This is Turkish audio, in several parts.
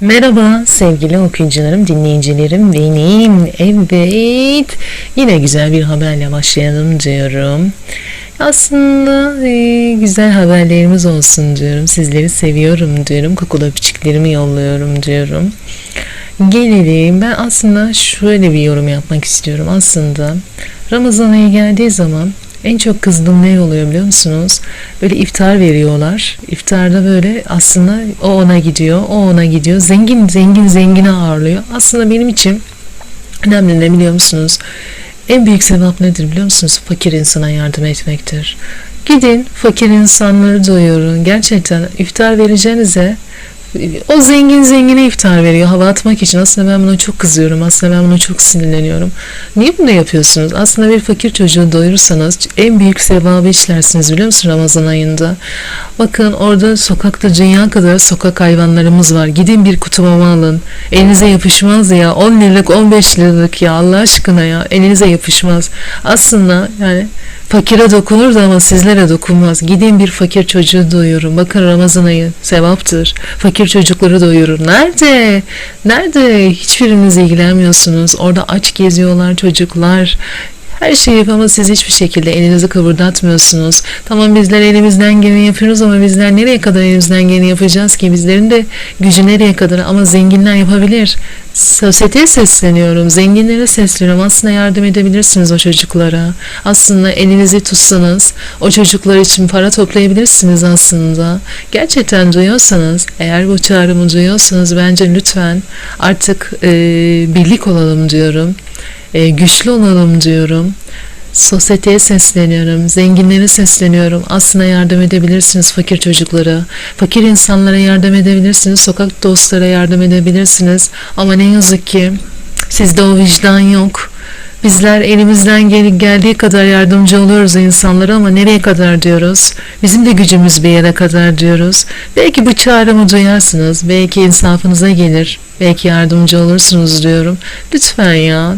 Merhaba sevgili okuyucularım, dinleyicilerim benim. Evet, yine güzel bir haberle başlayalım diyorum. Aslında e, güzel haberlerimiz olsun diyorum. Sizleri seviyorum diyorum. Kokulu öpücüklerimi yolluyorum diyorum. Gelelim. Ben aslında şöyle bir yorum yapmak istiyorum. Aslında Ramazan ayı geldiği zaman en çok kızdığım ne oluyor biliyor musunuz? Böyle iftar veriyorlar. İftarda böyle aslında o ona gidiyor, o ona gidiyor. Zengin zengin zengine ağırlıyor. Aslında benim için önemli ne biliyor musunuz? En büyük sevap nedir biliyor musunuz? Fakir insana yardım etmektir. Gidin fakir insanları doyurun. Gerçekten iftar vereceğinize o zengin zengine iftar veriyor hava atmak için. Aslında ben buna çok kızıyorum. Aslında ben buna çok sinirleniyorum. Niye bunu yapıyorsunuz? Aslında bir fakir çocuğu doyurursanız en büyük sevabı işlersiniz biliyor musun Ramazan ayında? Bakın orada sokakta dünya kadar sokak hayvanlarımız var. Gidin bir kutu mama alın. Elinize yapışmaz ya. 10 liralık 15 liralık ya Allah aşkına ya. Elinize yapışmaz. Aslında yani fakire dokunur da ama sizlere dokunmaz. Gidin bir fakir çocuğu doyurun. Bakın Ramazan ayı sevaptır. Fakir çocukları doyurun. Nerede? Nerede? Hiçbiriniz ilgilenmiyorsunuz. Orada aç geziyorlar çocuklar. Her şeyi yapıyor ama siz hiçbir şekilde elinizi kıvırdatmıyorsunuz. Tamam bizler elimizden geleni yapıyoruz ama bizler nereye kadar elimizden geleni yapacağız ki? Bizlerin de gücü nereye kadar ama zenginler yapabilir. Sosyeteye sesleniyorum, zenginlere sesleniyorum. Aslında yardım edebilirsiniz o çocuklara. Aslında elinizi tutsanız o çocuklar için para toplayabilirsiniz aslında. Gerçekten duyuyorsanız, eğer bu çağrımı duyuyorsanız bence lütfen artık e, birlik olalım diyorum e, güçlü olalım diyorum. Sosyeteye sesleniyorum, zenginlere sesleniyorum. Aslında yardım edebilirsiniz fakir çocuklara, fakir insanlara yardım edebilirsiniz, sokak dostlara yardım edebilirsiniz. Ama ne yazık ki sizde o vicdan yok. Bizler elimizden gel geldiği kadar yardımcı oluyoruz insanlara ama nereye kadar diyoruz? Bizim de gücümüz bir yere kadar diyoruz. Belki bu çağrımı duyarsınız, belki insafınıza gelir, belki yardımcı olursunuz diyorum. Lütfen ya,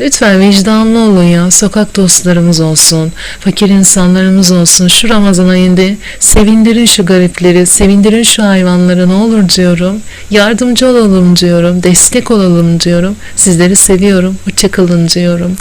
Lütfen vicdanlı olun ya. Sokak dostlarımız olsun. Fakir insanlarımız olsun. Şu Ramazan ayında sevindirin şu garipleri. Sevindirin şu hayvanları ne olur diyorum. Yardımcı olalım diyorum. Destek olalım diyorum. Sizleri seviyorum. Hoşçakalın diyorum.